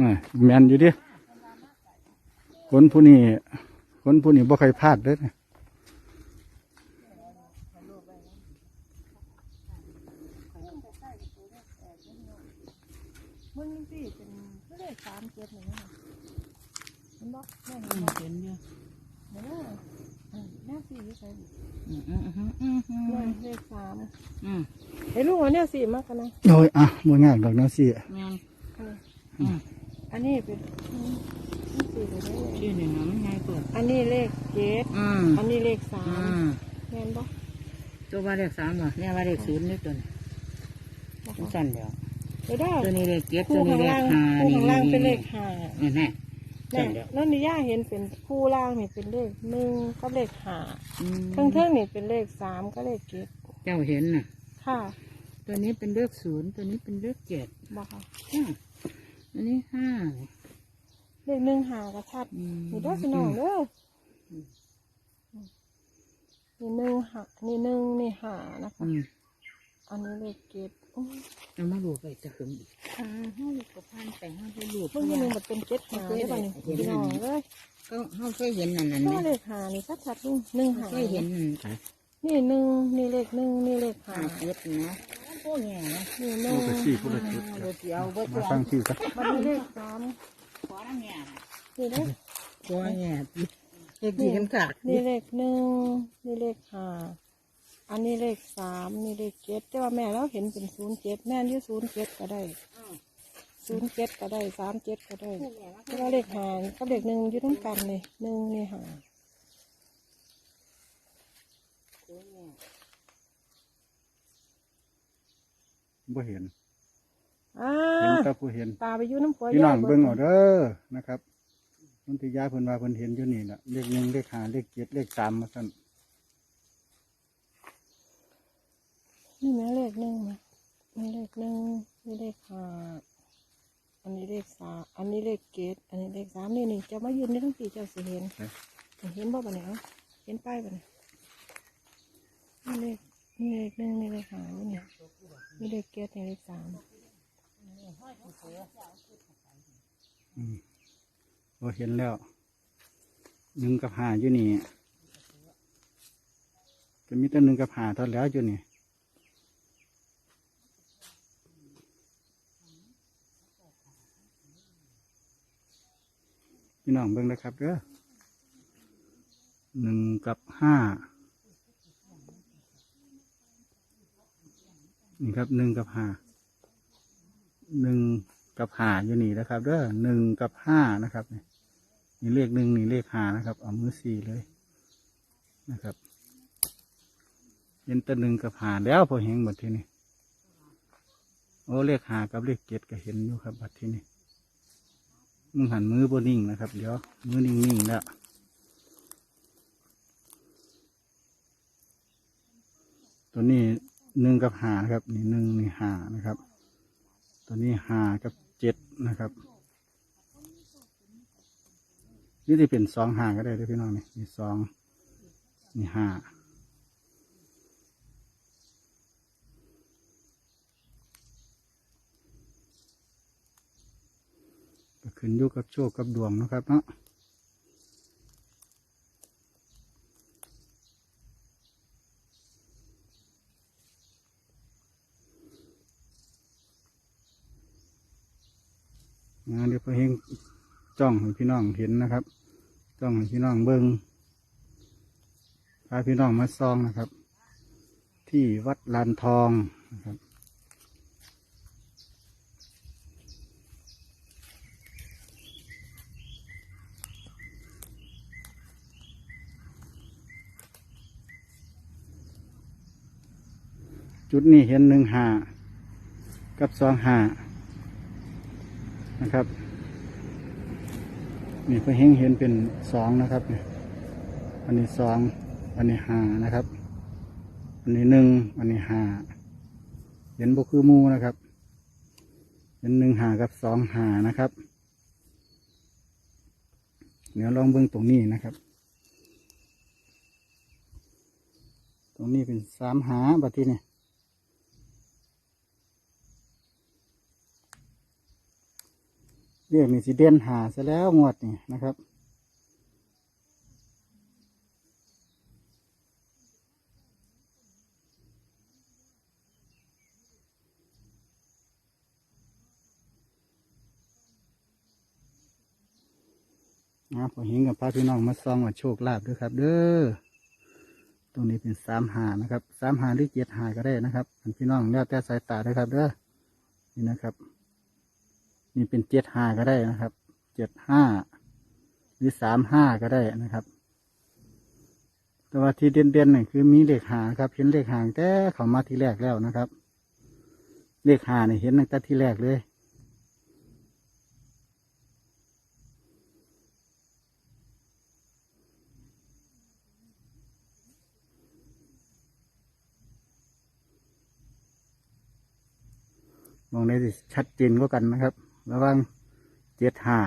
อ่าแมนอยู่ดิคนผู้นี้คนผู้นี้บ่เคยพลาดเด้อมึงสิเป็นเลขสามเจ็ดหนึ่งมันบอกแม่เห็อืนมบอกเห็นอยู่เด้ออันแม่สี่ใส่อืมอืมอืมอืมอืเลมขเลขสามอืมไอ้ลูกเอาเนี่ยสี่มากกันนะโอ้ยอะบ่ง่ายดอกเนาะสิแม่นเอออืมอันนี้เป็นอืมนี่สี่ไปได้ชื่อหนึ่งน้ำไงเปิดอันนี้เลขเจ็ดอืมอันนี้เลขสาอืมมแม่นบอกตัวว่าเลขสามว่ะเนี่ยว่าเลขศูนย์นี่ตัวนี้บอกมันสั่นเดียวเดี๋ยวได้ตัวนี้เลขเจ็ดตัคู่วนี้ข้างเลขล่างห้าคู่นี่ข้างล่างเป็นเลขห้านี่แน่แม่สั่นเดียวนั่นนี่ย่าเห็นเป็นคู่ล่างนี่เป็นเลขหนึ่งกับเลขห้าอืมเครื่องเครื่องนี่เป็นเลขสามก็เลขเจ็ดเจ้าเห็นน่ะ ค่ะตัวนี้เป็นเลขศูนย์ตัวนี้เป็นเลขเจ็ดบอกค่ะ อืม อันนี้ห้าเลขหนึ่งหากระชัดอืมนี่ได้อพี่น้องเด้ออนี่หนึ่งหานี่หนึ่งนี่หานะคะ อืมอันนี้เลขเจ็ดโอ้ยเอามาดูไปจะขึ้นอีกอ่าห้าลูกกับพันแต่ห้าไปลูกเพิ่งยังมันเป็นเจ็ดหาได้ป่ะนี่พี่น้องเลยก็เขาเคยเห็นนั่นนั่นก็นี่เลขหานี่ชัดๆลุงหนึ่งหาเคยเห็นนั่นนี่หนึ่งนี่เลขหนึ่งนี่เลขหาหาเจ็ดนะ พวกเนี่ยนะนี่หนึ่งโอ้ก็สิผู้ละจุดเดี๋ยวสิเอาเบิดมาฟังที่ซะมันมีเลขสามขอนั่งเนี่ยนี่เด้อขอเนี่ยเด็กดีกันขาดนี่เลขหนึ่งนี่เลขหาอันนี้เลขสามนี่เลขเจ็ดแต่ว่าแม่เราเห็นเป็นศูนย์เจ็ดแม่นอยี่ศูนย์เจ็ดก็ได้ศูนย์เจ็ดก็ได้สามเจ็ดก็ได้แล้วก็เลขหารก็เลขหนึ่งอยู่ต้องกันเลยหนึ่งนี่หาร บ่เห็นอ่าเห็นแต่ผู้เห็น ตาไปอยู่น้ำผัวพี่น้องยายเบิ่งเอาเด้อนะครับนนทิยาเพิ่นว่าเพิ่นเห็นอยู่นี่ล่ะเลขหนึ่งเลขห้าเลขเจ็ดเลขสามมาซั่นนี่แม่เลขหนึ่งนะนี่เลขหนึ่งนี่เลขหาอันนี้เลขสามอันนี้เลขเกตอันนี้เลขสามนี่นี่จะมายืนนี่ทั้งปีเจ้าสิเห็น เห็นบ่ปะเนี่ยเห็นป้ายปะเนี่ยนี่เลข นี่เลขหนึ่งนี่เลขหานี่เนี่ยนี่เลขเกตนี่เลขสามอืมบ่เห็นแล้วหนึ่งกับหาอยู่นี่ก็มีแต่หนึ่งกับหาเท่านั้นแล้วอยู่นี่พี่น้องเบิ่งนะครับเด้อหนึ่งกับห้า นี่ครับหนึ่งกับห้าหนึ่งกับห้าอยู่นี่นะครับเด้อหนึ่งกับห้านะครับนี่เลขหนึ่งนี่เลขห้านะครับ เอามือสี่เลยนะครับเห็นแต่หนึ่งกับห้าแล้วพอเห็นหมดที่นี่โอ้เลขห้ากับเลขเจ็ดก็เห็นอยู่ครับบัดที่นี่มึงหันมือบนนิ่งนะครับ เดี๋ยวมือนิ่งๆแล้วตัวนี้ หนึ่งกับห้าครับ นี่หนึ่งนี่ห้านะครับ ตัวนี้ห้ากับเจ็ดนะครับ นี่จะเป็นสองห้าก็ได้เด้วยพี่น้องนี่นี่สองนี่ห้าก็ขึ้นอยู่กับโชคกับดวงนะครับเนาะ งานเดี๋ยวพอเฮงจ้องให้พี่น้องเห็นนะครับ จ้องให้พี่น้องเบิงพาพี่น้องมาซองนะครับ ที่วัดลานทองนะครับจุดนี้เห็นหนึ่งหากับสองหา นะครับนี่พอเฮงเห็นเป็นสองนะครับ อันนี้สองอันนี้ห้านะครับ อันนี้หนึ่งอันนี้ห้าเห็นบคือมูนะครับ เห็นหนึ่งหากับสองหานะครับ เดี๋ยวลองเบิ่งตรงนี้นะครับ ตรงนี้เป็นสามหาบัดที่นี่ เรียกนี่สิเด่นหาซะแล้วงวดนี่นะครับ นะพอเห็นกับพระพี่น้องมาซองว่าโชคลาภด้วยครับ เด้อตรงนี้เป็นสามหานะครับสามหาหรือเจ็ดหาก็ได้นะครับพี่น้องแล้วแต่สายตาด้วยครับ เด้อนี่นะครับ นี่เป็นเจ็ดห้าก็ได้นะครับ เจ็ดห้าหรือสามห้าก็ได้นะครับ แต่ว่าที่เด่นๆนี่คือมีเลขหาครับ เห็นเลขหางแต่เขามาที่แรกแล้วนะครับ เลขหาเนี่ยเห็นตั้งแต่ที่แรกเลยมองได้สิชัดเจนกว่ากันนะครับ ระว่างเจ็ดห้า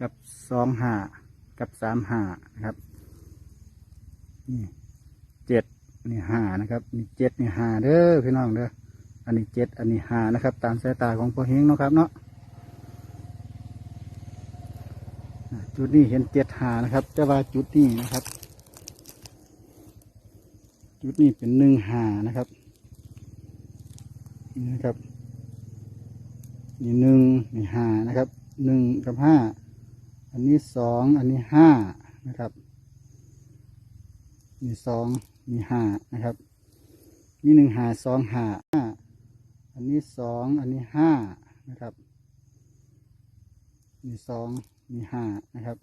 กับสองห้ากับสามห้านะครับนี่เจ็ดนี่ห้านะครับนี่เจ็ดนี่ห้าเด้อพี่น้องเด้ออันนี้เจ็ดอันนี้ห้านะครับ ตามสายตาของพ่อเฮงเนาะครับเนาะจุดนี้เห็นเจ็ดหานะครับแต่ว่าจุดนี้นะครับ จุดนี้เป็นหนึ่งหานะครับนี่นะครับ นี่หนึ่งนี่ห้านะครับหนึ่งกับห้าอันนี้สองอันนี้ห้านะครับนี่สองนี่ห้านะครับนี่หนึ่งห้าสองห้าห้าอันนี้สองอันนี้ห้านะครับนี่สองนี่ห้านะครับ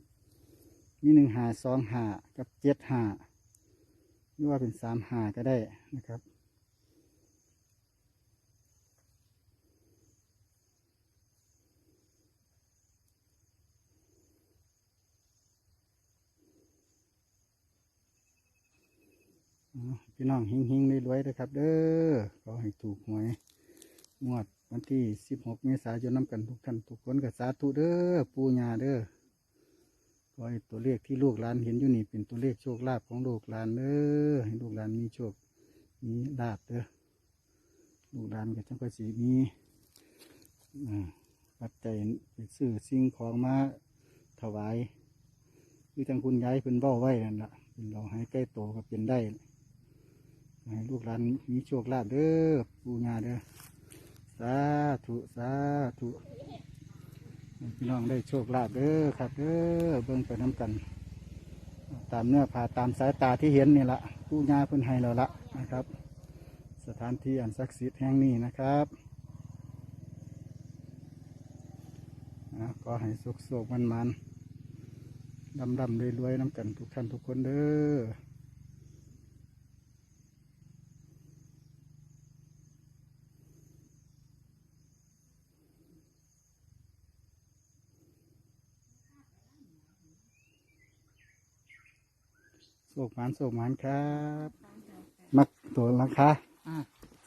นี่หนึ่งห้าสองห้ากับเจ็ดห้าหรือว่าเป็นสามห้าก็ได้นะครับ พี่น้องหิงหิงรวยๆเลยครับ เด้อขอให้ถูกหวยงวดวันที่16เมษายนน้ำกันทุกท่านทุกคนกับสาธุเด้อปูญาเด้อขอให้ตัวเลขที่ลูกหลานเห็นอยู่นี่เป็นตัวเลขโชคลาภของลูกหลานเด้อให้ลูกหลานมีโชคมีลาภเด้อลูกหลานก็จังก็สีมีปัจจัยไปซื้อสิ่งของมาถวายคือจังคุณยายเพิ่นเบ้าไว้นั่นละเป็นเราให้ใกล้โตก็เป็นได้ ให้ลูกหลานมีโชคลาภเด้อปูญาเด้อสาธุสาธุพี่น้องได้โชคลาภเด้อครับเด้อเบิ่งไปน้ำกัน ตามเนื้อผ่าตามสายตาที่เห็นนี่ละปูญาเพิ่นให้เราละนะครับ สถานที่อันศักดิ์สิทธิ์แห่งนี้นะครับก็ให้สุขโศกมันมันดำดำรวยๆน้ำกันทุกท่านทุกคนเด้อ โศกหมานโศกหมานครับ มักตัวราคาอ่า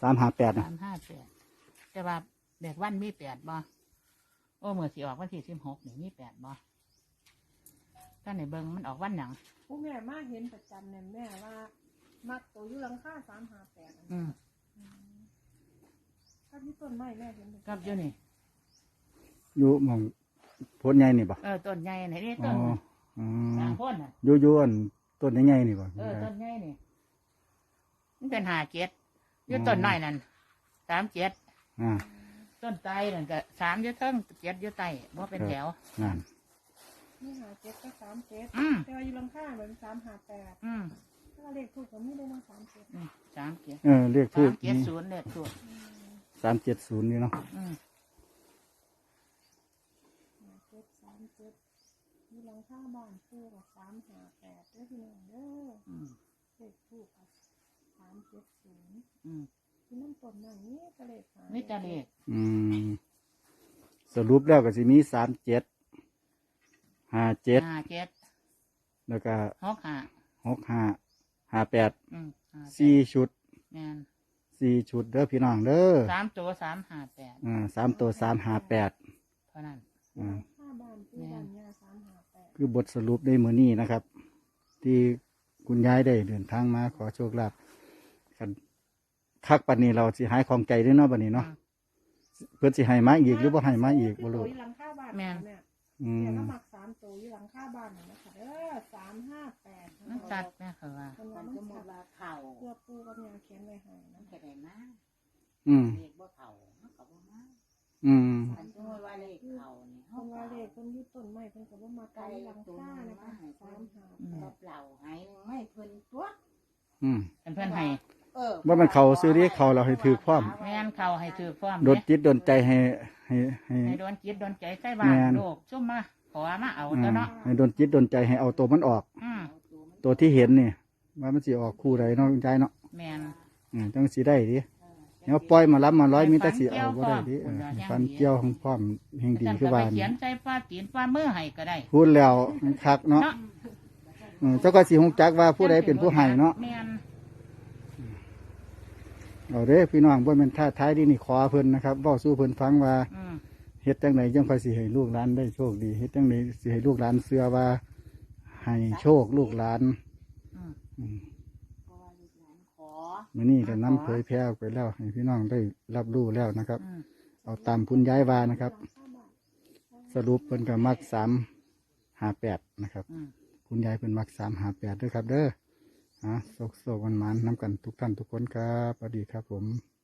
สามหาแปดนะ สามห้าแปดแต่ว่าเด็กวันมีแปดบ่โอ้เมื่อสิออกวันที่สิบหกนี่มีแปดบ่ก็ในเบิงมันออกวันหนัง ผู้แม่มาเห็นประจำเนี่ยแม่ว่า มักตัวอยู่หลังค่าสามหาแปดอืมถ้าที่ต้นไม้แม่เห็นประจำกับอยู่นี่ อยู่หมองโพดใหญ่นี่บ่เออต้นใหญ่ไหนนี่อ๋ต้อนอ๋อสามคนน่ะ อยู่อยู่อัน ต้นใหญ่ๆนี่บ่เออต้นใหญ่นี่มันเป็นหาเจ็ดอยู่ต้นน้อยนั่นสามเจ็ดอ่าต้นไตนั่นก็สามอยู่เทิงเจ็ดอยู่ไตว่าเป็นแถวนั่นนี่หาเจ็ดก็สามเจ็ดอืมแต่ว่าอยู่หลังค่าเหมือนสามหาแปดอืมถ้าเลขถูกก็มีได้นะสามเจ็ดอืมสามเจ็ดเออเรียกทูสาบมเจ็ดศูนย์เลขถูกสามเจ็ดศูนย์นี่เนาะอืม หาเจ็ดสามเจ็ด อยู่หลังค่าบ้านคู่กับสามหาแปดเด้อพี่น้องเด้ออืมเลขถูกกับสามเจ็ดศูนย์อืมที่น้ำต้นไม้นี่ก็เลขหามิตรเลขอืม สรุปแล้วก็สิมีสามเจ็ดห้าเจ็ดห้าเจ็ดแล้วก็หกห้าหกห้าห้าแปดอืมห้าแปดสี่ชุดแม่นสี่ชุดเด้อพี่น้องเด้อสามตัวสามห้าแปดอ่าสามตัวสามห้าแปดเท่านั้นอ่าค่าบ้านคู่บ้านยาสามหาแปด คือบทสรุปในมือนี้นะครับ ที่คุณยายได้เดินทางมาขอโชคลาภคันคักปันนี้เราสิหายของใจด้วยเนาะบันนี้เนาะเพิ่นสิให้มาอีกหรือบ่ให้มาอีกบ่รู้ที่ตัวอยู่หลังคาบ้านแม่นเนี่ยอืเนี่ยมก็มักสามตัวอยู่หลังคาบ้านน่ะนะคะเออสามห้าแปดมันตัดแม่เขาว่าคนมัว่านมันสมมสัติตว์ว่าเข่าเพื่อปูกับยาเขียนไว้ให้มันะนก็ได้มาอืมเลขบ่เข่ามันก็บ่มาอืมมันสมมติว่าเลขเข่า นี่คนว่าเลขคนอยึดต้นไม้เพิ่นก็บ่มาไกลหลังคานะคะสามห้าอืมกับเหล่าให้ไม่เพิ่นตัว อืมเป็นเพื่อนให้เออว่ามันเขาซื้อเรียกเขาเราให้ถือพร้อม แม่นเขาให้ถือฟ้อมโดนจิตโดนใจให้ให้ให้ ให้โดนจิตโดนใจใส่บ้านแม่น โลกซุ่มมาขอมาเอาอ่าตัวเนาะให้โดนจิตโดนใจให้เอาตัวมันออก อืมตัวที่เห็นนี่ว่ามันสิออกคู่ใดเนาะใจเนาะแม่นอืมจังสิได้ดิ เนาะปล่อยมารับมาร้อยมีแต่สิเอาบ่ได้ดิเออฟันเกี่ยวของพร้อมแห่งดีฉันคือก็ไปว่าเขีนี่ยนใส่ฟ้าตีนฟ้ามือให้ก็ได้ พูดแล้วมันคักเนาะเนาะอืมเจ้าก็สิฮู้จักว่าผู้ใดเป็นผู้ให้เนาะแม่นเอาเด้อพี่น้องบ่แม่นท่าท้ายดีนี่ขอเพิ่นนะครับเว้าสู่เพิ่นฟังว่าอืมเฮ็ดจังไดจังค่อยสิให้ลูกหลานได้โชคดีเฮ็ดจังไดสิให้ลูกหลานเชื่อว่าให้โชคลูกหลานอืม มื้อนี้ก็นํเผยแพร่ออกไปแล้วให้พี่น้องได้รับรู้แล้วนะครับอืมเอาตามคุณยายวานะครับ สรุปเพิ่นก็มัก358นะครับอืมคุณยายเพิ่นมัก358ด้วยครับ เด้ออะโศกโศกมันๆนํกันทุกท่านทุกคนครับสวัสดีครับผม